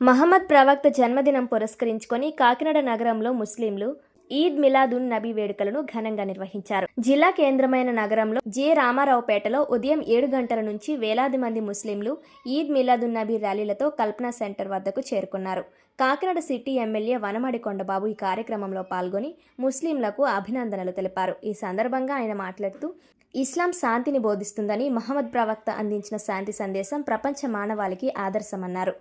మహమ్మద్ ప్రవక్త జన్మదినం పురస్కరించుకొని కాకినాడ నగరంలో ముస్లింలు ఈద్ మిలాదున్ నబీ వేడుకలను ఘనంగా నిర్వహించారు. జిల్లా కేంద్రమైన నగరంలో జె. రామారావుపేటలో ఉదయం ఏడు గంటల నుంచి వేలాది మంది ముస్లింలు ఈద్ మిలాదున్ నబీ ర్యాలీలతో కల్పన సెంటర్ వద్దకు చేరుకున్నారు. కాకినాడ సిటీ ఎమ్మెల్యే వనమడి కొండబాబు ఈ కార్యక్రమంలో పాల్గొని ముస్లింలకు అభినందనలు తెలిపారు. ఈ సందర్భంగా ఆయన మాట్లాడుతూ ఇస్లాం శాంతిని బోధిస్తుందని మహమ్మద్ ప్రవక్త అందించిన శాంతి సందేశం ప్రపంచ మానవాళికి ఆదర్శమన్నారు.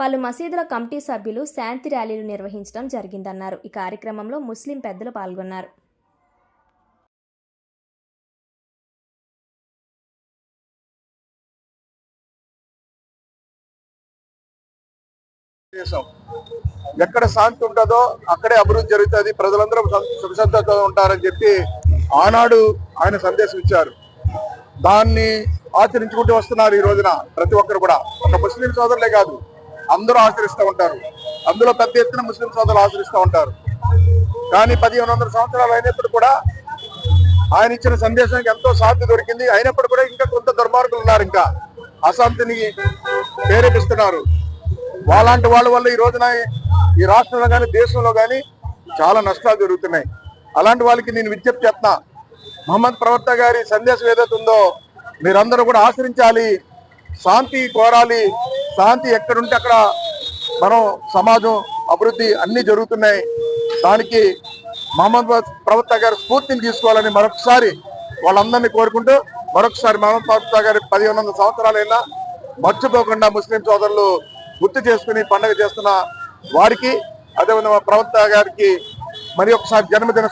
పలు మసీదుల కమిటీ సభ్యులు శాంతి ర్యాలీలు నిర్వహించడం జరిగిందన్నారు. ఈ కార్యక్రమంలో ముస్లిం పెద్దలు పాల్గొన్నారు. ఎక్కడ శాంతి ఉంటుందో అక్కడే అభివృద్ధి జరుగుతుంది. ప్రజలందరూ సం- ఉంటారని చెప్పి ఆనాడు ఆయన సందేశం ఇచ్చారు. దాన్ని ఆచరించుకుంటూ వస్తున్నారు ఈ రోజున ప్రతి ఒక్కరు కూడా. ఒక ముస్లిం సోదరులే కాదు అందరూ ఆచరిస్తూ ఉంటారు. అందులో పెద్ద ఎత్తున ముస్లిం సోదరులు ఆచరిస్తూ ఉంటారు. కానీ పదిహేను వందల సంవత్సరాలు అయినప్పుడు కూడా ఆయన ఇచ్చిన సందేశానికి ఎంతో శాంతి దొరికింది. అయినప్పుడు కూడా ఇంకా కొంత దుర్మార్గులు ఉన్నారు ఇంకా. అశాంతిని ప్రేరేపిస్తున్నారు. వాళ్ళంటి వాళ్ళ వల్ల ఈ రోజున ఈ రాష్ట్రంలో కానీ దేశంలో కానీ చాలా నష్టాలు జరుగుతున్నాయి. అలాంటి వాళ్ళకి నేను విజ్ఞప్తి చేస్తున్నా. మహమ్మద్ ప్రవక్త గారి సందేశం ఏదైతే ఉందో మీరందరూ కూడా ఆచరించాలి శాంతి కోరాలి. శాంతి ఎక్కడుంటే అక్కడ మనం సమాజం అభివృద్ధి అన్ని జరుగుతున్నాయి. దానికి మహమ్మద్ ప్రవక్త గారి స్ఫూర్తిని తీసుకోవాలని మరొకసారి వాళ్ళందరినీ కోరుకుంటూ మరొకసారి మహమ్మద్ ప్రవక్త గారి పదిహేను వందల సంవత్సరాలైనా మర్చిపోకుండా ముస్లిం సోదరులు గుర్తు చేసుకుని పండుగ చేస్తున్న వారికి అదేవిధంగా ప్రవక్త గారికి మరి ఒకసారి జన్మదిన